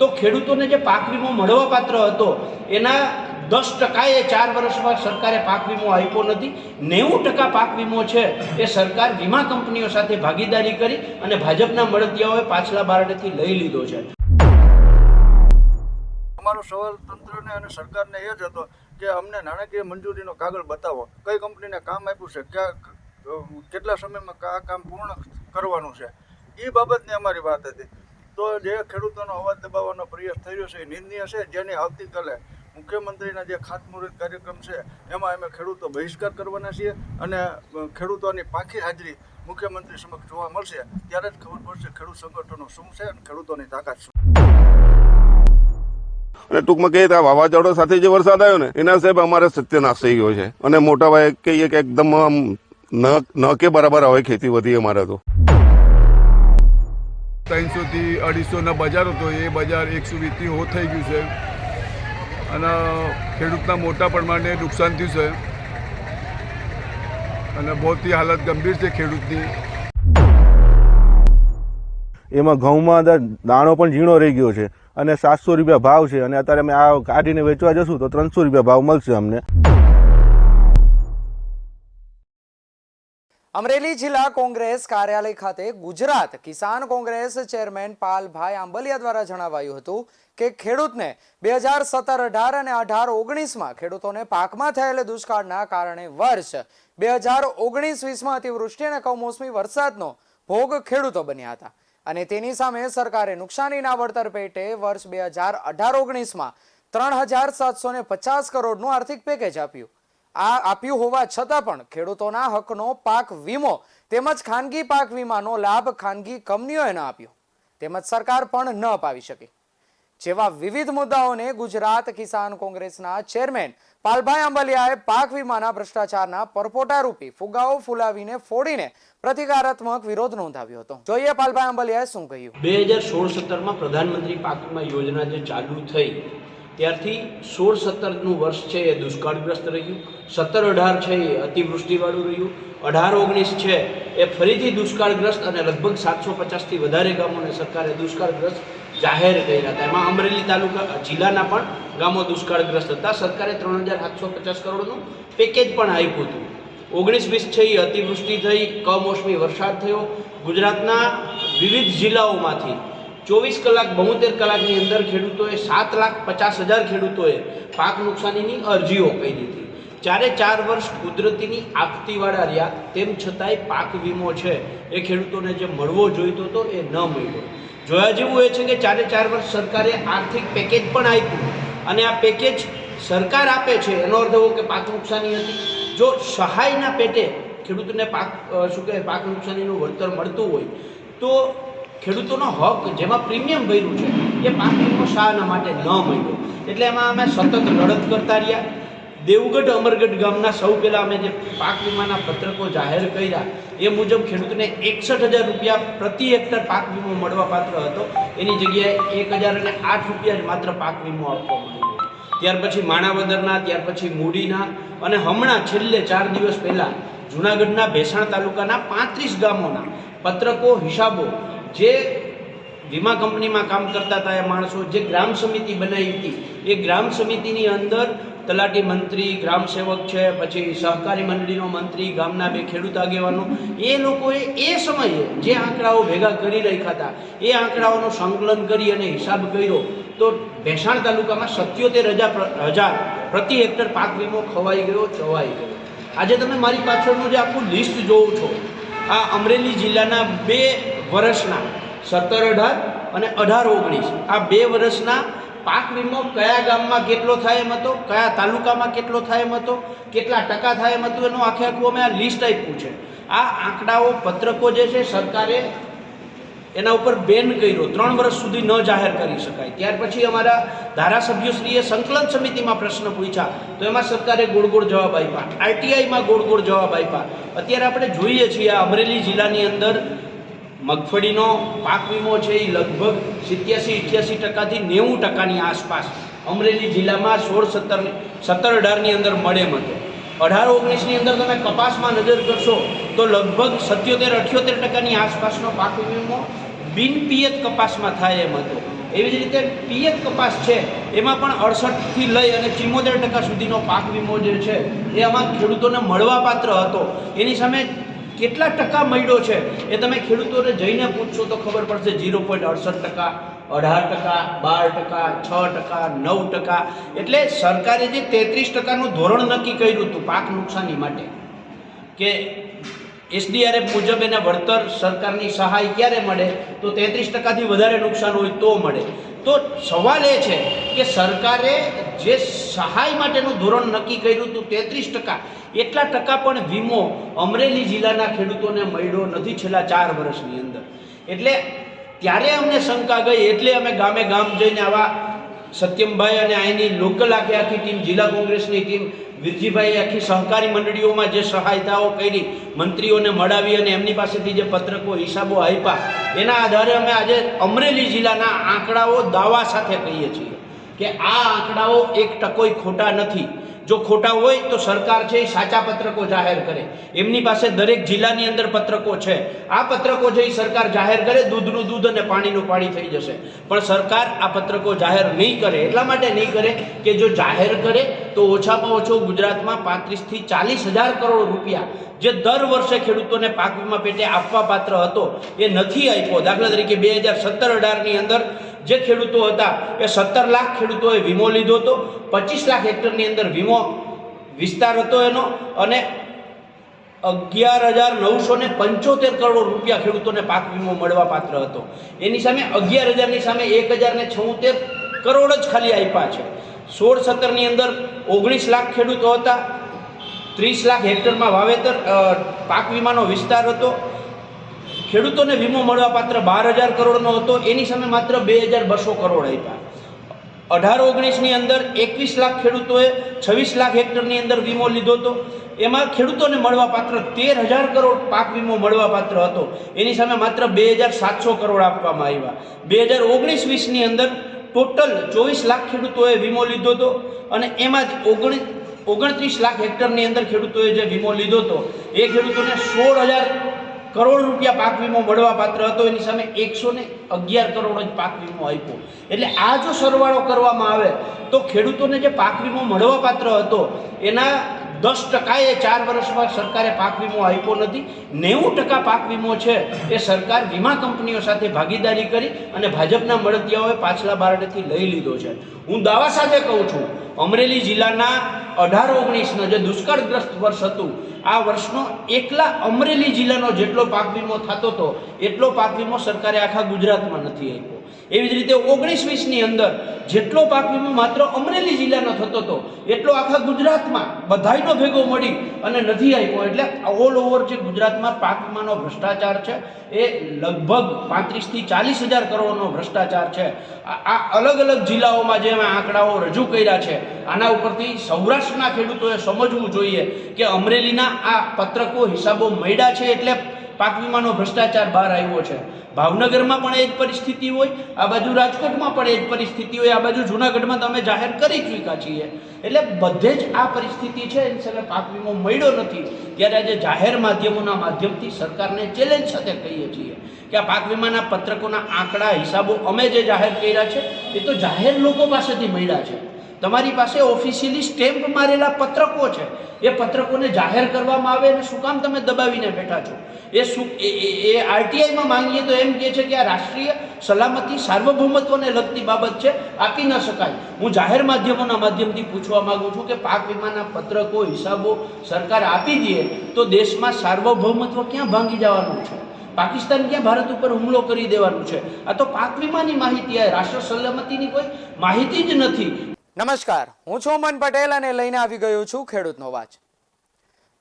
તો ખેડૂતોને જે પાક વીમો મળવાપાત્ર હતો, એના દસ ટકાએ ચાર વર્ષમાં સરકારે પાક વીમો આપ્યો નથી. નેવું ટકા પાક વીમો છે એ સરકાર વીમા કંપનીઓ સાથે ભાગીદારી કરી અને ભાજપના મળતિયાઓએ પાછલા બારણેથી લઈ લીધો છે. અમારો સવાલ તંત્રને અને સરકારને એ જ હતો કે અમને નાણાકીય મંજૂરીનો કાગળ બતાવો. કઈ કંપનીને કામ આપ્યું છે? ક્યાં કેટલા સમયમાં આ કામ પૂર્ણ કરવાનું છે? એ બાબતની અમારી વાત હતી. તો જે ખેડૂતોનો અવાજ દબાવવાનો પ્રયાસ રહ્યો છે, એ નિંદનીય છે, જેની આવતીકાલે મુખ્યમંત્રીના જે ખાતમુહૂર્ત કાર્યક્રમ છે, એમાં અમે ખેડૂતો બહિષ્કાર કરવાના છીએ અને ખેડૂતોની પાકી હાજરી મુખ્યમંત્રી સમક્ષ જોવા મળશે, ત્યારે જ ખબર પડશે ખેડૂત સંગઠનો શું છે અને ખેડૂતોની તાકાત શું અને ટૂંકમાં કહીએ ત્યાં વાવાઝોડા સાથે જે વરસાદ આવ્યો ને, એના સાહેબ અમારે સત્યનાશ થઈ ગયો છે. અને મોટા ભાઈ કહીએ કે એકદમ ન કે બરાબર આવે ખેતી વધી અમારે તો. ત્રણસોથી અઢીસોના બજાર હતો. એ બજાર એકસો વીસથી હો થઈ ગયું છે. અને ખેડૂતના મોટા પ્રમાણે નુકસાન થયું છે. અને બહુથી હાલત ગંભીર છે ખેડૂતની. એમાં ઘઉંમાં દાણો પણ ઝીણો રહી ગયો છે અને સાતસો રૂપિયા ભાવ છે. અને અત્યારે અમે આ કાઢીને વેચવા જશું તો ત્રણસો રૂપિયા ભાવ મળશે અમને. અમરેલી જિલ્લા કોંગ્રેસ કાર્યાલય ખાતે ગુજરાત કિસાન કોંગ્રેસ ચેરમેન પાલભાઈ આંબલિયા દ્વારા જણાવાયું હતું કે ખેડૂતને બે હજાર સત્તર અઢાર અને અઢાર ઓગણીસમાં ખેડૂતોને પાકમાં થયેલા દુષ્કાળના કારણે વર્ષ બે હજાર ઓગણીસ વીસમાં અતિવૃષ્ટિ અને કમોસમી વરસાદનો ભોગ ખેડૂતો બન્યા હતા. અને તેની સામે સરકારે નુકસાનીના વળતર પેટે વર્ષ બે હજાર અઢાર ઓગણીસમાં ત્રણ હજાર સાતસો ને પચાસ કરોડનું આર્થિક પેકેજ આપ્યું. આ આપ્યું હોવા છતાં પણ ખેડૂતોના હકનો પાક વીમો તેમજ ખાનગી પાક વીમાનો લાભ ખાનગી કંપનીઓએ ન આપ્યો. તેમજ સરકાર પણ ન અપાવી શકી. જેવા વિવિધ મુદ્દાઓને ગુજરાત કિસાન કોંગ્રેસના ચેરમેન પાલભાઈ આંબલિયાએ પાક વીમાના ભ્રષ્ટાચારના પરપોટા રૂપી ફુગાઓ ફુલાવીને ફોડીને પ્રતિકારાત્મક વિરોધ નોંધાવ્યો હતો. જોઈએ પાલભાઈ આંબલિયાએ શું કહ્યું? બે હજાર સોળ સત્તરમાં પ્રધાનમંત્રી પાક વીમા યોજના જે ચાલુ થઈ ત્યારથી સોળ સત્તરનું વર્ષ છે એ દુષ્કાળગ્રસ્ત રહ્યું. સત્તર અઢાર છે એ અતિવૃષ્ટિવાળું રહ્યું. અઢાર ઓગણીસ છે એ ફરીથી દુષ્કાળગ્રસ્ત અને લગભગ સાતસો પચાસથી વધારે ગામોને સરકારે દુષ્કાળગ્રસ્ત જાહેર કર્યા હતા. એમાં અમરેલી તાલુકા જિલ્લાના પણ ગામો દુષ્કાળગ્રસ્ત હતા. સરકારે ત્રણ હજાર સાતસો પચાસ કરોડનું પેકેજ પણ આપ્યું હતું. ઓગણીસ વીસ છે એ અતિવૃષ્ટિ થઈ, કમોસમી વરસાદ થયો. ગુજરાતના વિવિધ જિલ્લાઓમાંથી ચોવીસ કલાક, બોતેર કલાકની અંદર ખેડૂતોએ સાત લાખ પચાસ હજાર ખેડૂતોએ પાક નુકસાનીની અરજીઓ કરી દીધી. ચારે ચાર વર્ષ કુદરતીની આપતીવાળા રહ્યા, તેમ છતાંય પાક વીમો છે, એ ખેડૂતોને જે મળવો જોઈતો હતો એ ન મળ્યો. જોયા જેવું એ છે કે ચારે ચાર વર્ષ સરકારે આર્થિક પેકેજ પણ આપ્યું અને આ પેકેજ સરકાર આપે છે, એનો અર્થ એવો કે પાક નુકસાની હતી. જો સહાયના પેટે ખેડૂતોને પાક શું કહેવાય, પાક નુકસાનીનું વળતર મળતું હોય, તો ખેડૂતોનો હક જેમાં પ્રીમિયમ ભર્યું છે, એ પાક વીમો શાના માટે ન મળ્યો. એટલે એમાં અમે સતત લડત કરતા રહ્યા. દેવગઢ અમરગઢ ગામના સૌ પહેલાં અમે જે પાક વીમાના પત્રકો જાહેર કર્યા, એ મુજબ ખેડૂતને એકસઠ હજાર રૂપિયા પ્રતિ હેક્ટર પાક વીમો મળવા પાત્ર હતો. એની જગ્યાએ એક હજાર અને આઠ રૂપિયા જ માત્ર પાક વીમો આપવામાં આવ્યો. ત્યાર પછી માણાવદરના, ત્યાર પછી મૂડીના અને હમણાં છેલ્લે ચાર દિવસ પહેલાં જૂનાગઢના ભેસાણ તાલુકાના પાંત્રીસ ગામોના પત્રકો, હિસાબો જે વીમા કંપનીમાં કામ કરતા હતા એ માણસો જે ગ્રામ સમિતિ બનાવી હતી, એ ગ્રામ સમિતિની અંદર તલાટી મંત્રી, ગ્રામ સેવક છે, પછી સહકારી મંડળીનો મંત્રી, ગામના બે ખેડૂત આગેવાનો, એ લોકોએ એ સમયે જે આંકડાઓ ભેગા કરી રાખ્યા હતા, એ આંકડાઓનું સંકલન કરી અને હિસાબ કર્યો, તો ભેસાણ તાલુકામાં સત્યોતેર હજાર હજાર પ્રતિ હેક્ટર પાક વીમો ખવાઈ ગયો ચવાઈ ગયો. આજે તમે મારી પાછળનું જે આખું લિસ્ટ જોવો છો, આ અમરેલી જિલ્લાના બે વર્ષના સત્તર, અઢાર અને અઢાર, ઓગણીસ. આ બે વર્ષના પાક વીમો કયા ગામમાં કેટલો થાય એમ હતો, કયા તાલુકામાં કેટલો થાય એમ હતો, કેટલા ટકા થાય એમ હતું, એનું આખે આખું અમે આ લિસ્ટ આપ્યું છે. આ આંકડાઓ પત્રકો જે છે, સરકારે એના ઉપર બેન કર્યો. ત્રણ વર્ષ સુધી ન જાહેર કરી શકાય. ત્યાર પછી અમારા ધારાસભ્યશ્રીએ સંકલન સમિતિમાં પ્રશ્ન પૂછ્યા. તો એમાં સરકારે ગોળ જવાબ આપ્યા. આરટીઆઈમાં ગોળ જવાબ આપ્યા. અત્યારે આપણે જોઈએ છીએ આ અમરેલી જિલ્લાની અંદર મગફળીનો પાક વીમો છે એ લગભગ સિત્યાસી અઠ્યાસી ટકાથી નેવું ટકાની આસપાસ અમરેલી જિલ્લામાં સોળ, સત્તર સત્તર અઢારની અંદર મળે હતો અઢાર, ઓગણીસની અંદર તમે કપાસમાં નજર કરશો તો લગભગ સત્યોતેર, અઠ્યોતેર ટકાની આસપાસનો પાક વીમો બિન પિયત કપાસમાં થાય એમ હતો એવી જ રીતે પિયત કપાસ છે, એમાં પણ અડસઠથી લઈ અને ચિમ્મોતેર ટકા સુધીનો પાક વીમો જે છે, એ આમાં ખેડૂતોને મળવાપાત્ર હતો. એની સામે કેટલા ટકા મળ્યો છે એ તમે ખેડૂતોને જઈને પૂછશો તો ખબર પડશે ઝીરો પોઈન્ટ અડસઠ ટકા, અઢાર ટકા, બાર ટકા, છ ટકા, નવ ટકા. એટલે સરકારે જે તેત્રીસ ટકાનું ધોરણ નક્કી કર્યું હતું પાક નુકસાની માટે, કે એસડીઆરએફ મુજબ એને વળતર સરકારની સહાય ક્યારે મળે, તો તેત્રીસ ટકાથી વધારે નુકસાન હોય તો મળે. તો સવાલ એ છે કે સરકારે જે સહાય માટેનું ધોરણ નક્કી કર્યું હતું તેત્રીસ ટકા. એટલા ટકા પણ વીમો અમરેલી જિલ્લાના ખેડૂતોને મળ્યો નથી છેલ્લા ચાર વર્ષની અંદર. એટલે ત્યારે અમને શંકા ગઈ, એટલે અમે ગામે ગામ જઈને આવા સત્યમભાઈ અને અહીંની લોકલ આખી આખી ટીમ, જિલ્લા કોંગ્રેસની ટીમ, વિરજીભાઈ આખી સહકારી મંડળીઓમાં જે સહાયતાઓ કરી, મંત્રીઓને મળાવી અને એમની પાસેથી જે પત્રકો, હિસાબો આપ્યા, એના આધારે અમે આજે અમરેલી જિલ્લાના આંકડાઓ દાવા સાથે કહીએ છીએ. કે આ આંકડાઓ એક ટકોય ખોટા નથી. જો ખોટા હોય તો સરકાર છે એ સાચા પત્રકો જાહેર કરે. એમની પાસે દરેક જિલ્લાની અંદર પત્રકો છે. આ પત્રકો છે સરકાર જાહેર કરે, દૂધનું દૂધ અને પાણીનું પાણી થઈ જશે. પણ સરકાર આ પત્રકો જાહેર નહીં કરે, એટલા માટે નહીં કરે કે જો જાહેર કરે તો ઓછામાં ઓછો ગુજરાતમાં પાંત્રીસથી ચાલીસ હજાર કરોડ રૂપિયા જે દર વર્ષે ખેડૂતોને પાક વીમા પેટે આપવા પાત્ર હતો, એ નથી આપ્યો. દાખલા તરીકે બે હજાર સત્તર અઢારની અંદર જે ખેડૂતો હતા, એ સત્તર લાખ ખેડૂતોએ વીમો લીધો હતો, પચીસ લાખ હેક્ટરની અંદર વીમો વિસ્તાર હતો એનો, અને અગિયાર હજાર નવસો ને પંચોતેર કરોડ રૂપિયા ખેડૂતોને પાક વીમો મળવા પાત્ર હતો. એની સામે અગિયાર હજારની સામે એક હજાર ને છોતેર કરોડ જ ખાલી આપ્યા છે. સોળ સત્તરની અંદર ઓગણીસ લાખ ખેડૂતો હતા, ત્રીસ લાખ હેક્ટરમાં વાવેતર પાક વીમાનો વિસ્તાર હતો ખેડૂતોને વીમો મળવાપાત્ર બાર હજાર કરોડનો હતો. એની સામે માત્ર બે હજાર બસો કરોડ આપ્યા. અઢાર ઓગણીસની અંદર એકવીસ લાખ ખેડૂતોએ છવ્વીસ લાખ હેક્ટરની અંદર વીમો લીધો હતો. એમાં ખેડૂતોને મળવાપાત્ર તેર હજાર કરોડ પાક વીમો મળવાપાત્ર હતો. એની સામે માત્ર બે હજાર સાતસો કરોડ આપવામાં આવ્યા. બે હજાર ઓગણીસ વીસની અંદર ટોટલ ચોવીસ લાખ ખેડૂતોએ વીમો લીધો હતો અને એમાં જ ઓગણીસ ઓગણત્રીસ લાખ હેક્ટરની અંદર ખેડૂતોએ જે વીમો લીધો હતો, એ ખેડૂતોને સોળ હજાર કરોડ રૂપિયા પાક વીમો મળવા પાત્ર હતો. એની સામે એકસો ને અગિયાર કરોડ જ પાક વીમો આપ્યો. એટલે આ જો સરવાળો કરવામાં આવે, તો ખેડૂતોને જે પાક વીમો મળવા પાત્ર હતો, એના દસ ટકાએ ચાર વર્ષમાં સરકારે પાક વીમો આપ્યો નથી. નેવું ટકા પાક વીમો છે, એ સરકાર વીમા કંપનીઓ સાથે ભાગીદારી કરી અને ભાજપના મળતિયાઓએ પાછલા બારડેથી લઈ લીધો છે. હું દાવા સાથે કહું છું, અમરેલી જિલ્લાના અઢાર ઓગણીસનો જે દુષ્કાળગ્રસ્ત વર્ષ હતું આ વર્ષનો એકલા અમરેલી જિલ્લાનો જેટલો પાક વીમો થતો હતો, એટલો પાક વીમો સરકારે આખા ગુજરાતમાં નથી આપ્યો. એવી જ રીતે ઓગણીસ વીસની અંદર જેટલો પાક વીમો માત્ર અમરેલી જિલ્લાનો થતો હતો, એટલો આખા ગુજરાતમાં બધાયનો ભેગો મળી અને નથી આપ્યો. એટલે ઓલ ઓવર જે ગુજરાતમાં પાક વીમાનો ભ્રષ્ટાચાર છે, એ લગભગ પાંત્રીસથી ચાલીસ હજાર કરોડનો ભ્રષ્ટાચાર છે. આ આ અલગ અલગ જિલ્લાઓમાં જે આંકડાઓ રજૂ કર્યા છે, આના ઉપરથી સૌરાષ્ટ્રના ખેડૂતોએ સમજવું જોઈએ કે અમરેલીના આ પત્રકો હિસાબો મળ્યા છે એટલે પાક વીમાનો ભ્રષ્ટાચાર બહાર આવ્યો છે. ભાવનગરમાં પણ એ જ પરિસ્થિતિ હોય, આ બાજુ રાજકોટમાં પણ એ જ પરિસ્થિતિ હોય, આ બાજુ જુનાગઢમાં તમે જાહેર કરી ચૂક્યા છીએ. એટલે બધે જ આ પરિસ્થિતિ છે, એની સાથે પાક વીમો મળ્યો નથી. ત્યારે આજે જાહેર માધ્યમોના માધ્યમથી સરકારને ચેલેન્જ સાથે કહીએ છીએ કે આ પાક વીમાના પત્રકોના આંકડા, હિસાબો અમે જે જાહેર કર્યા છે, એ તો જાહેર લોકો પાસેથી મળ્યા છે. તમારી પાસે ઓફિશિયલી સ્ટેમ્પ મારેલા પત્રકો છે. એ પત્રકોને જાહેર કરવામાં આવે અને શું કામ તમે દબાવીને બેઠા છો? એ શું, એ આરટીઆઈમાં માંગીએ તો એમ કહે છે કે આ રાષ્ટ્રીય સલામતી સાર્વભૌમત્વને લગતી બાબત છે. આપી ન શકાય. હું જાહેર માધ્યમોના માધ્યમથી પૂછવા માંગુ છું કે પાક વીમાના પત્રકો, હિસાબો સરકાર આપી દે તો દેશમાં સાર્વભૌમત્વ ક્યાં ભાંગી જવાનું છે? પાકિસ્તાન ક્યાં ભારત ઉપર હુમલો કરી દેવાનું છે? આ તો પાક વીમાની માહિતી રાષ્ટ્ર સલામતીની કોઈ માહિતી જ નથી. નમસ્કાર, હું છું મન પટેલ અને લઈને આવી ગયો છું ખેડૂતનો અવાજ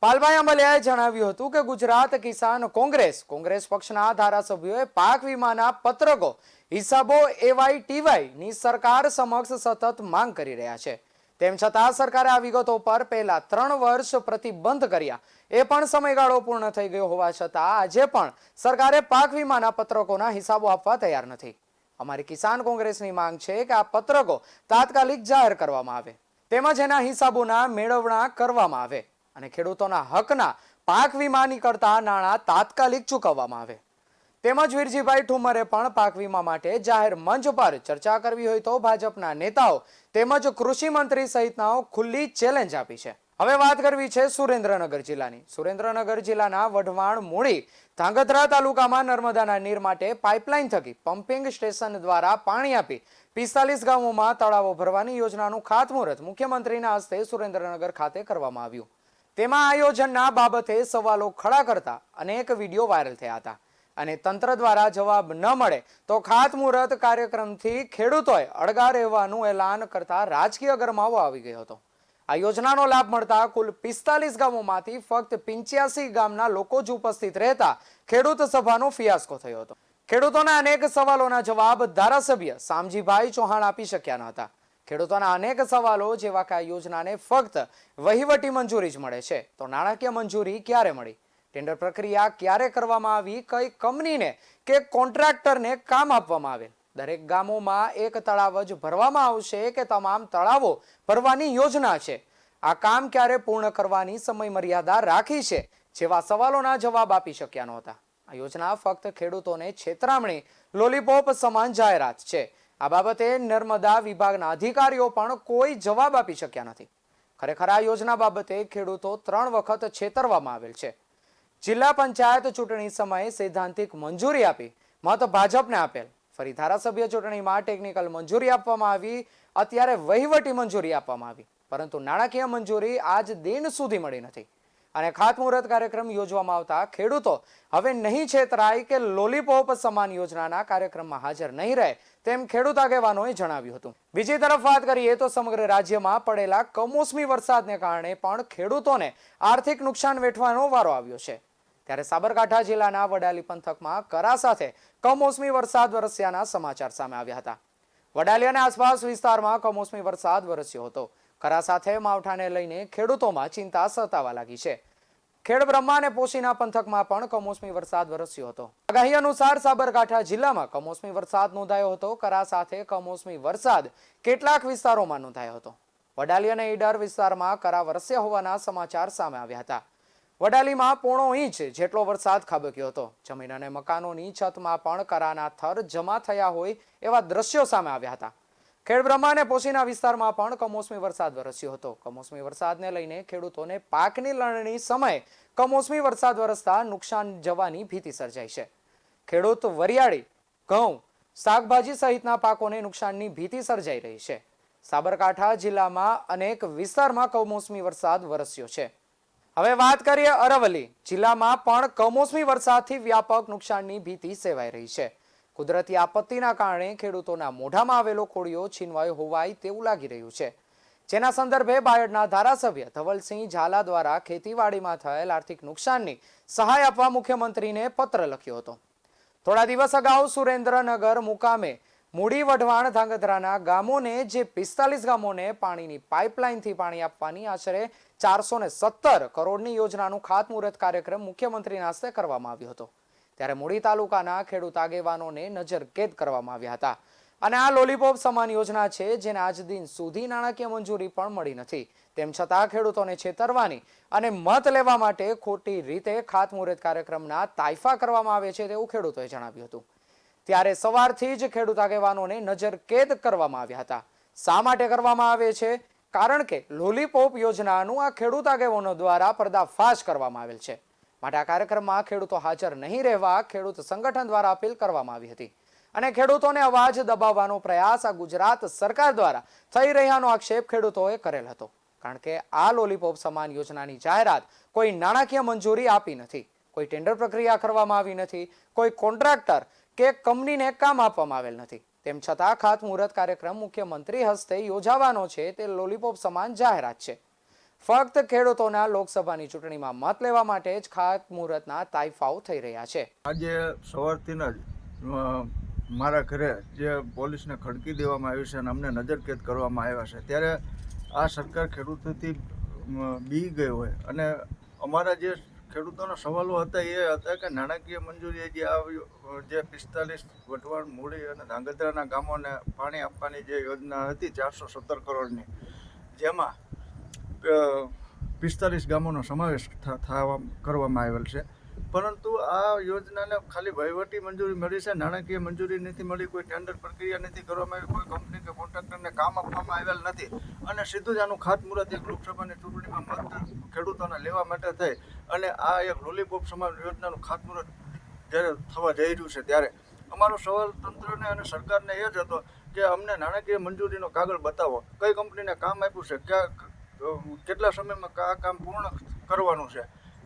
પાલભાઈ આંબલિયાએ જણાવ્યું હતું કે ગુજરાત કિસાન કોંગ્રેસ કોંગ્રેસ પક્ષના ધારાસભ્યોએ પાક વીમાના પત્રકો, હિસાબો એવાય ટીવાયની સરકાર સમક્ષ સતત માંગ કરી રહ્યા છે. તેમ છતાં સરકારે આ વિગતો પર પહેલા ત્રણ વર્ષ પ્રતિબંધ કર્યા. એ પણ સમયગાળો પૂર્ણ થઈ ગયો હોવા છતાં આજે પણ સરકારે પાક વીમાના પત્રકોના હિસાબો આપવા તૈયાર નથી. અમારી કિસાન કોંગ્રેસની માંગ છે કે આ પત્રકો તાત્કાલિક જાહેર કરવામાં આવે. તેમજ એના હિસાબોના મેળવણા કરવામાં આવે અને ખેડૂતોના હકના પાક વીમા નીકળતા નાણાં તાત્કાલિક ચૂકવવામાં આવે. તેમજ વીરજીભાઈ ઠુમરે પણ પાક વીમા માટે જાહેર મંચ પર ચર્ચા કરવી હોય તો ભાજપના નેતાઓ તેમજ કૃષિ મંત્રી સહિતનાઓ ખુલ્લી ચેલેન્જ આપી છે. હવે વાત કરવી છે સુરેન્દ્રનગર જિલ્લાની. સુરેન્દ્રનગર જિલ્લાના વઢવાણ મૂળી ધાંગધ્રા તાલુકામાં નર્મદાના નીર માટે પાઇપલાઇન થકી પમ્પિંગ સ્ટેશન દ્વારા પાણી આપી પિસ્તાલીસ ગામોમાં તળાવો ભરવાની યોજનાનું ખાતમુહૂર્ત મુખ્યમંત્રીના હસ્તે સુરેન્દ્રનગર ખાતે કરવામાં આવ્યું. તેમાં આ યોજના બાબતે સવાલો ખડા કરતા અનેક વીડિયો વાયરલ થયા હતા. અને તંત્ર દ્વારા જવાબ ન મળે તો ખાતમુહૂર્ત કાર્યક્રમથી ખેડૂતોએ અળગા રહેવાનું એલાન કરતા રાજકીય ગરમાવો આવી ગયો હતો. આ યોજનાનો લાભ મળતા કુલ પિસ્તાલીસ ગામોમાંથી ફક્ત પિંચ્યાસી ગામના લોકો જ ઉપસ્થિત રહેતા ખેડૂત સભાનો ફિયાસ્કો થયો હતો. ખેડૂતોના અનેક સવાલોના જવાબ ધારાસભ્ય સામજીભાઈ ચૌહાણ આપી શક્યા ન હતા. ખેડૂતોના અનેક સવાલો જેવા કે આ યોજનાને ફક્ત વહીવટી મંજૂરી જ મળે છે. તો નાણાકીય મંજૂરી ક્યારે મળી? ટેન્ડર પ્રક્રિયા ક્યારે કરવામાં આવી? કઈ કંપનીને કે કોન્ટ્રાક્ટરને કામ આપવામાં આવેલ? દરેક ગામોમાં એક તળાવ જ ભરવામાં આવશે કે તમામ તળાવો ભરવાની યોજના છે. આ કામ ક્યારે પૂર્ણ કરવાની સમય મર્યાદા રાખી છે, જેવા સવાલોના જવાબ આપી શક્યા નહોતા. આ યોજના ફક્ત ખેડૂતોને છેતરામણી, લોલીપોપ સમાન જાહેરાત છે. આ બાબતે નર્મદા વિભાગના અધિકારીઓ પણ કોઈ જવાબ આપી શક્યા નથી. ખરેખર આ યોજના બાબતે ખેડૂતો ત્રણ વખત છેતરવામાં આવેલ છે. જિલ્લા પંચાયત ચૂંટણી સમયે સૈદ્ધાંતિક મંજૂરી આપી મત ભાજપને આપેલ. ફરી ધારાસભ્ય ચૂંટણીમાં ટેકનિકલ મંજૂરી આપવામાં આવી. અત્યારે વહીવટી મંજૂરી આપવામાં આવી. પરંતુ નાણાકીય મંજૂરી આજ દિન સુધી મળી નથી. અને ખાતમુહૂર્ત કાર્યક્રમ યોજવામાં આવતા ખેડૂતો હવે નહીં છેતરાય કે લોલીપોપ સમાન યોજનાના કાર્યક્રમમાં હાજર નહીં રહે તેમ ખેડૂત આગેવાનોએ જણાવ્યું હતું. બીજી તરફ વાત કરીએ તો સમગ્ર રાજ્યમાં પડેલા કમોસમી વરસાદને કારણે પણ ખેડૂતોને આર્થિક નુકસાન વેઠવાનો વારો આવ્યો છે. ત્યારે સાબરકાંઠા જિલ્લાના વડાલી પંથકમાં કરા સાથે કમોસમી વરસાદ વરસ્યાના સમાચાર સામે આવ્યા હતા. વડાલી અને આસપાસ વિસ્તારમાં કમોસમી વરસાદ વરસ્યો હતો. કરા સાથે માવઠાને લઈને ખેડૂતોમાં ચિંતા સતાવા લાગી છે. ખેડ બ્રહ્મા અને પોશીના પંથકમાં પણ કમોસમી વરસાદ વરસ્યો હતો. આગાહી અનુસાર સાબરકાંઠા જિલ્લામાં કમોસમી વરસાદ નોંધાયો હતો. કરા સાથે કમોસમી વરસાદ કેટલાક વિસ્તારોમાં નોંધાયો હતો. વડાલી અને ઈડર વિસ્તારમાં કરા વરસ્યા હોવાના સમાચાર સામે આવ્યા હતા. વડાલીમાં પોણો ઇંચ જેટલો વરસાદ ખાબક્યો હતો. જમીન અને મકાનોની છતમાં પણ કરાના થર જમા થયા હોય એવા દ્રશ્યો સામે આવ્યા હતા. ખેડબ્રહ્મા અને પોશીના વિસ્તારમાં પણ કમોસમી વરસાદ વરસ્યો હતો. કમોસમી વરસાદને લઈને ખેડૂતોને પાકની લણણી સમયે કમોસમી વરસાદ વરસતા નુકસાન જવાની ભીતિ સર્જાઈ છે. ખેડૂત વરિયાળી, ઘઉં, શાકભાજી સહિતના પાકોને નુકસાનની ભીતિ સર્જાઈ રહી છે. સાબરકાંઠા જિલ્લામાં અનેક વિસ્તારમાં કમોસમી વરસાદ વરસ્યો છે. હવે વાત કરીએ અરવલ્લી જિલ્લામાં પણ કમોસમી વરસાદથી વ્યાપક નુકસાનની ભીતિ સેવાઈ રહી છે. કુદરતી આપત્તિના કારણે ખેડૂતોના મોઢામાં આવેલો કોળિયો છીનવાયો હોવાય તેવું લાગી રહ્યું છે. જેના સંદર્ભે બાયડના ધારાસભ્ય ધવલસિંહ ઝાલા દ્વારા ખેતીવાડીમાં થયેલ આર્થિક નુકસાનની સહાય આપવા મુખ્યમંત્રીને પત્ર લખ્યો હતો. થોડા દિવસ અગાઉ સુરેન્દ્રનગર મુકામે મૂડી વઢવાણ ધાંગધ્રાના ગામોને, જે પિસ્તાલીસ ગામોને પાણીની પાઇપલાઇનથી પાણી આપવાની આશરે ચારસો ને સત્તર કરોડની યોજનાનું ખાતમુહૂર્ત કાર્યક્રમ મુખ્યમંત્રીના હસ્તે કરવામાં આવ્યો હતો. ત્યારે મૂડી તાલુકાના ખેડૂત આગેવાનોને નજરકેદ કરવામાં આવ્યા હતા. અને આ લોલીપોપ સમાન યોજના છે, જેને આજ દિન સુધી નાણાકીય મંજૂરી પણ મળી નથી. તેમ છતાં ખેડૂતોને છેતરવાની અને મત લેવા માટે ખોટી રીતે ખાતમુહૂર્ત કાર્યક્રમના તાઇફા કરવામાં આવે છે તેવું ખેડૂતોએ જણાવ્યું હતું. ત્યારે સવારથી જ ખેડૂત આગેવાનોને નજરકેદ કરવામાં આવ્યા હતા. શા માટે કરવામાં આવે છે? કારણ કે લોલીપોપ યોજનાનું આ ખેડૂત આગેવાનો દ્વારા પર્દાફાશ કરવામાં આવેલ છે. માટે આ કાર્યક્રમમાં ખેડૂતો હાજર નહીં રહેવા ખેડૂત સંગઠન દ્વારા અપીલ કરવામાં આવી હતી. અને ખેડૂતોને અવાજ દબાવવાનો પ્રયાસ આ ગુજરાત સરકાર દ્વારા થઈ રહ્યાનો આક્ષેપ ખેડૂતોએ કરેલ હતો. કારણ કે આ લોલીપોપ સમાન યોજનાની જાહેરાત કોઈ નાણાકીય મંજૂરી આપી નથી, કોઈ ટેન્ડર પ્રક્રિયા કરવામાં આવી નથી, કોઈ કોન્ટ્રાક્ટર કે કંપનીને કામ આપવામાં આવેલ નથી. તેમ છતાં ખાતમુહૂર્ત કાર્યક્રમ મુખ્યમંત્રી હસ્તે યોજાવાનો છે તે લોલીપોપ સમાન જાહેરાત છે. ફક્ત ખેડૂતોના લોકસભાની ચૂંટણીમાં મત લેવા માટે જ ખાતમુહૂર્તના તાઇફાઓ થઈ રહ્યા છે. આજે સવારથી જ મારા ઘરે જે પોલીસને ખડકી દેવામાં આવી છે અને અમને નજરકેદ કરવામાં આવ્યા છે, ત્યારે આ સરકાર ખેડૂતોથી બી ગઈ હોય અને અમારા જે ખેડૂતોના સવાલો હતા એ હતા કે નાણાકીય મંજૂરી જે આ જે પિસ્તાલીસ વઢવાણ મૂડી અને ધાંગધ્રાના ગામોને પાણી આપવાની જે યોજના હતી ચારસો સત્તર કરોડની, જેમાં પિસ્તાલીસ ગામોનો સમાવેશ થવા કરવામાં આવેલ છે. પરંતુ આ યોજનાને ખાલી વહીવટી મંજૂરી મળી છે, નાણાકીય મંજૂરી નથી મળી, કોઈ ટેન્ડર પ્રક્રિયા નથી કરવામાં આવી, કોઈ કંપની કે કોન્ટ્રાક્ટરને કામ આપવામાં આવેલ નથી. અને સીધું જ આનું ખાતમુહૂર્ત એક લોકસભાની ચૂંટણીમાં મત ખેડૂતોને લેવા માટે થઈ. અને આ એક લોલીપોપ સમાન યોજનાનું ખાતમુહૂર્ત જ્યારે થવા જઈ રહ્યું છે ત્યારે. અમારો સવાલ તંત્રને અને સરકારને એ જ હતો કે અમને નાણાકીય મંજૂરીનો કાગળ બતાવો. કઈ કંપનીને કામ આપ્યું છે? ક્યાં કેટલા સમયમાં આ કામ પૂર્ણ કરવાનું છે?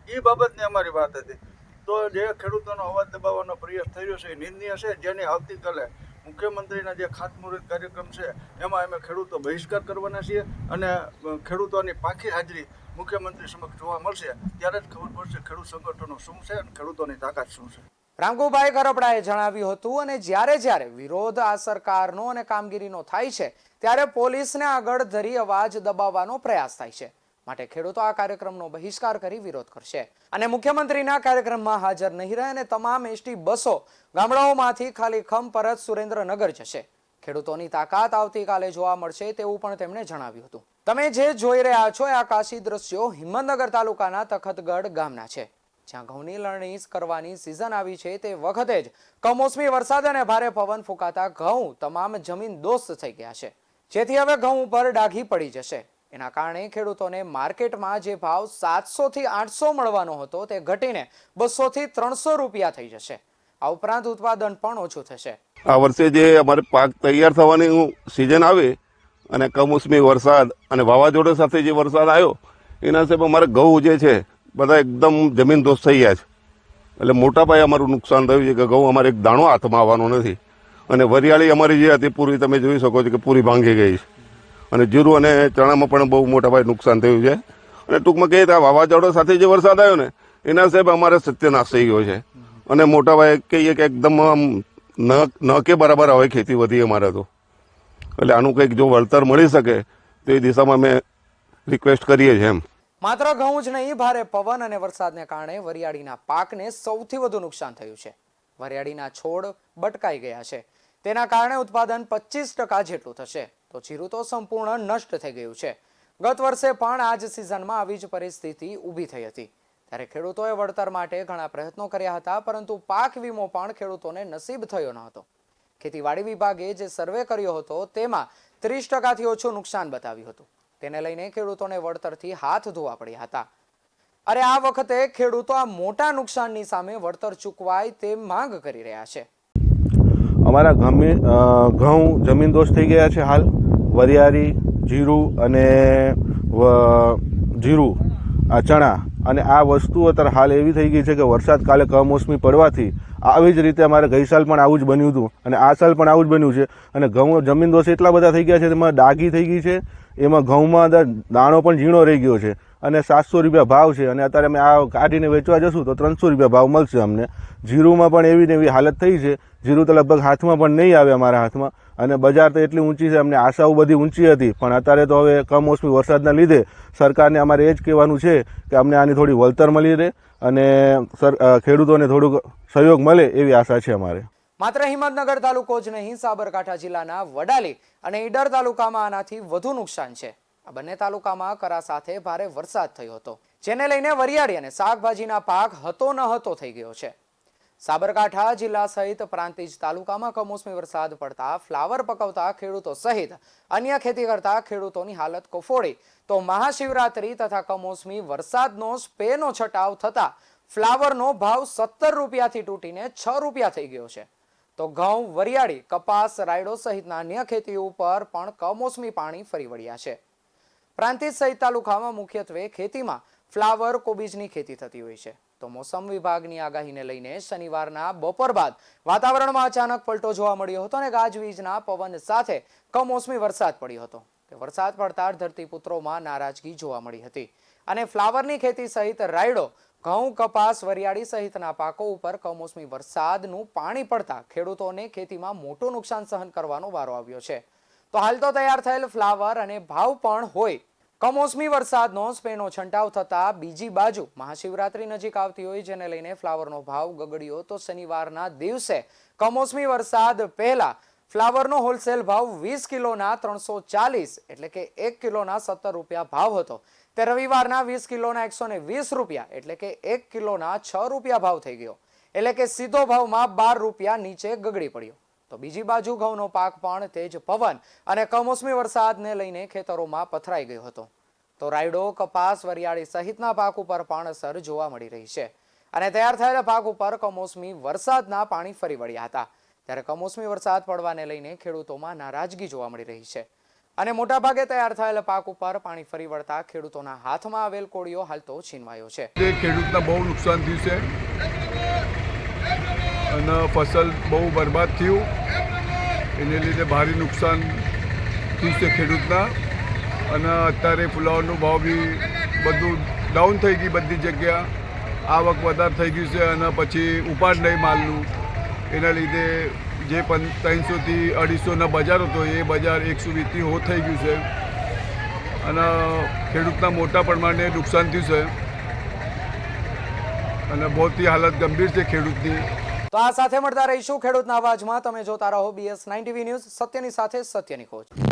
એ બાબતની અમારી વાત હતી. તો જે ખેડૂતોનો અવાજ દબાવવાનો પ્રયાસ રહ્યો છે, એ નિંદનીય છે, જેની આવતીકાલે મુખ્યમંત્રીના જે ખાતમુહૂર્ત કાર્યક્રમ છે, એમાં અમે ખેડૂતો બહિષ્કાર કરવાના છીએ અને ખેડૂતોની પાકી હાજરી મુખ્યમંત્રી સમક્ષ જોવા મળશે, ત્યારે જ ખબર પડશે ખેડૂત સંગઠનો શું છે અને ખેડૂતોની તાકાત શું છે. રામગોભાઈ કરપડાએ જણાવ્યું હતું અને જ્યારે જ્યારે વિરોધ આ સરકારનો અને કામગીરીનો થાય છે, ત્યારે પોલીસને આગળ ધરી અવાજ દબાવવાનો પ્રયાસ થાય છે. માટે ખેડૂતો આ કાર્યક્રમનો બહિષ્કાર કરી વિરોધ કરશે. અને મુખ્યમંત્રીના કાર્યક્રમમાં હાજર નહીં રહે અને તમામ એસટી બસો ગામડાઓમાંથી ખાલી ખમ પરત સુરેન્દ્રનગર જશે. ખેડૂતોની તાકાત આવતીકાલે જોવા મળશે તેવું પણ તેમણે જણાવ્યું હતું. તમે જે જોઈ રહ્યા છો આ આકાશી દ્રશ્યો હિંમતનગર તાલુકાના તખતગઢ ગામના છે. જ્યાં ઘઉંની લણણી કરવાની સિઝન આવી છે તે વખતે જ કમોસમી વરસાદ અને ભારે પવન ફૂંકાતા ઘઉં તમામ જમીન દોસ્ત થઈ ગયા છે. જેથી હવે ઘઉં ઉપર ડાઘી પડી જશે. એના કારણે ખેડૂતોને માર્કેટમાં જે ભાવ સાતસો થી આઠસો મળવાનો હતો, તે ઘટીને બસો થી ત્રણસો રૂપિયા થઈ જશે. આ ઉપરાંત ઉત્પાદન પણ ઓછું થશે. આ વર્ષે જે અમારે પાક તૈયાર થવાની સિઝન આવે અને કમોસમી વરસાદ અને વાવાઝોડા સાથે જે વરસાદ આવ્યો, એના સાહેબ અમારે ઘઉં જે છે, બધા એકદમ જમીન દોસ્ત થઈ ગયા છે. એટલે મોટા પાયે અમારું નુકસાન થયું છે કે ઘઉં અમારે એક દાણો હાથમાં આવવાનો નથી. અને વરિયાળી અમારી જે હતી, પૂરી તમે જોઈ શકો છો કે પૂરી ભાંગી ગઈ છે. અને જીરું અને ચણામાં પણ બહુ મોટા ભાઈ નુકસાન થયું છે. અને ટૂંકમાં કહીએ તો વાવાઝોડા સાથે જે વરસાદ આવ્યો ને, એના સાહેબ અમારે સત્યનાશ થઈ ગયો છે. અને મોટા ભાઈ કહીએ કે એકદમ આમ ન કે બરાબર હવે ખેતી વધી અમારે તો. એટલે આનું કંઈક જો વળતર મળી શકે, તો એ દિશામાં અમે રિક્વેસ્ટ કરીએ છીએ એમ. માત્ર ઘઉં જ નહીં, ભારે પવન અને વરસાદને કારણે વરિયાળીના પાકને સૌથી વધુ નુકસાન થયું છે. વરિયાળીના છોડ બટકાઈ ગયા છે. તેના કારણે ઉત્પાદન પચીસ ટકા જેટલું થશે. તો જીરું તો સંપૂર્ણ નષ્ટ થઈ ગયું છે. ગત વર્ષે પણ આ જ સિઝનમાં આવી જ પરિસ્થિતિ ઊભી થઈ હતી. ત્યારે ખેડૂતોએ વળતર માટે ઘણા પ્રયત્નો કર્યા હતા, પરંતુ પાક વીમો પણ ખેડૂતોને નસીબ થયો ન હતો. ખેતીવાડી વિભાગે જે સર્વે કર્યો હતો, તેમાં ત્રીસ ટકાથી ઓછું નુકસાન બતાવ્યું હતું. તેને લઈને ખેડૂતોને વળતરથી હાથ ધોવા પડ્યા હતા. અરે આ વખતે ખેડૂતો આ મોટા નુકસાનની સામે વળતર ચૂકવાય તે માંગ કરી રહ્યા છે. અમારા ઘઉં જમીન દોષ થઈ ગયા છે હાલ. વરિયાળી, જીરું અને જીરું, આ ચણા. અને આ વસ્તુ અત્યારે હાલ એવી થઈ ગઈ છે કે વરસાદ કાલે કમોસમી પડવાથી આવી જ રીતે અમારે ગઈ સાલ પણ આવું જ બન્યું હતું. અને આ સાલ પણ આવું જ બન્યું છે. અને ઘઉં, જમીન દોષ એટલા બધા થઈ ગયા છે તેમાં ડાઘી થઈ ગઈ છે. એમાં ઘઉંમાં દાણો પણ ઝીણો રહી ગયો છે. અને સાતસો રૂપિયા ભાવ છે. અને અત્યારે અમે આ કાઢીને વેચવા જશું તો ત્રણસો રૂપિયા ભાવ મળશે અમને. જીરુમાં પણ એવી ને એવી હાલત થઈ છે. જીરું તો લગભગ હાથમાં પણ નહીં આવે અમારા હાથમાં. અને બજાર તો એટલી ઊંચી છે, અમને આશાઓ બધી ઊંચી હતી. પણ અત્યારે તો હવે કમોસમી વરસાદના લીધે સરકારને અમારે એ જ કહેવાનું છે કે અમને આની થોડી વળતર મળી રહે અને ખેડૂતોને થોડુંક સહયોગ મળે એવી આશા છે અમારે. માત્ર હિંમતનગર તાલુકો જ નહીં, સાબરકાંઠા જિલ્લાના વડાલી અને ઈડર તાલુકામાં આનાથી વધુ નુકસાન છે. આ બંને તાલુકામાં કરા સાથે ભારે વરસાદ થયો હતો. જેને લઈને વરિયાળી અને શાકભાજીના પાક હતો ન હતો થઈ ગયો છે. સાબરકાંઠા જિલ્લા સહિત પ્રાંતિજ તાલુકામાં કમોસમી વરસાદ પડતા ફ્લાવર પકવતા ખેડૂતો સહિત અન્ય ખેતી કરતા ખેડૂતોની હાલત કોફોડી. તો મહાશિવરાત્રી તથા કમોસમી વરસાદનો સ્પેનો છટાવ થતા ફ્લાવરનો ભાવ સત્તર રૂપિયાથી તૂટીને છ રૂપિયા થઈ ગયો છે. તો ઘઉં, વરિયાળી, કપાસ, રાયડો સહિતના અન્ય ખેતી ઉપર પણ કમોસમી પાણી ફરી વળ્યા છે. પ્રાંતિજ સહિત તાલુકામાં મુખ્યત્વે ખેતીમાં ફ્લાવર, કોબીજની ખેતી થતી હોય છે. તો મોસમ વિભાગની આગાહીને લઈને શનિવારના બપોર બાદ વાતાવરણમાં અચાનક પલટો જોવા મળ્યો હતો અને ગાજવીજના પવન સાથે કમોસમી વરસાદ પડ્યો હતો. વરસાદ પડતા ધરતીપુત્રોમાં નારાજગી જોવા મળી હતી. અને ફ્લાવરની ખેતી સહિત રાયડો, ઘઉં, કપાસ, વરિયાળી સહિતના પાકો ઉપર કમોસમી વરસાદનું પાણી પડતા ખેડૂતોને ખેતીમાં મોટું નુકસાન સહન કરવાનો વારો આવ્યો છે. તો હાલ તો તૈયાર થયેલ ફ્લાવર અને ભાવ પણ હોય કમોસમી વરસાદનો સ્પેનો છંટાવ થતા બીજી બાજુ મહાશિવરાત્રી નજીક આવતી હોય જેને લઈને ફ્લાવરનો ભાવ ગગડ્યો તો શનિવારના દિવસે કમોસમી વરસાદ પહેલા ફ્લાવરનો હોલસેલ ભાવ વીસ કિલોના ત્રણસો ચાલીસ એટલે કે એક કિલોના સત્તર રૂપિયા ભાવ હતો. તે રવિવારના વીસ કિલોના એકસો ને વીસ રૂપિયા એટલે કે એક કિલોના છ રૂપિયા ભાવ થઈ ગયો. એટલે કે સીધો ભાવમાં બાર રૂપિયા નીચે ગગડી પડ્યો. તો બીજી બાજુ ઘઉંનો પાક પણ તેજ પવન અને કમોસમી વરસાદને લઈને ખેતરોમાં પથરાઈ ગયો હતો. તો રાયડો, કપાસ, વરિયાળી સહિતના પાક ઉપર પણ અસર જોવા મળી રહી છે. અને તૈયાર થયેલા પાક ઉપર કમોસમી વરસાદના પાણી ફરી વળ્યા હતા. ત્યારે કમોસમી વરસાદ પડવાને લઈને ખેડૂતોમાં નારાજગી જોવા મળી રહી છે. અને મોટાભાગે તૈયાર થયેલા પાક ઉપર પાણી ફરી વળતા ખેડૂતોના હાથમાં આવેલ કોળીઓ હાલ તો છીનવાયો છે. ખેડૂતના બહુ નુકસાન થયું છે. અને ફસલ બહુ બરબાદ થયું. એને લીધે ભારે નુકસાન થયું છે ખેડૂતના. અને અત્યારે ફુલાવરનો ભાવ બી બધું ડાઉન થઈ ગઈ બધી જગ્યા. આવક વધારે થઈ ગયું છે અને પછી ઉપાડ નહીં માલનું. એના લીધે જે પં ત્રણસોથી અઢીસોના બજાર હતો એ બજાર એકસો વીસથી હો થઈ ગયું છે. અને ખેડૂતના મોટા પ્રમાણે નુકસાન થયું છે. અને બહુથી હાલત ગંભીર છે ખેડૂતની. તો આ સાથે મળતા રહીશું ખેડૂતના અવાજમાં. તમે જોતા રહો બીએસ નાઇન ન્યૂઝ સત્યની સાથે સત્યની ખોજ.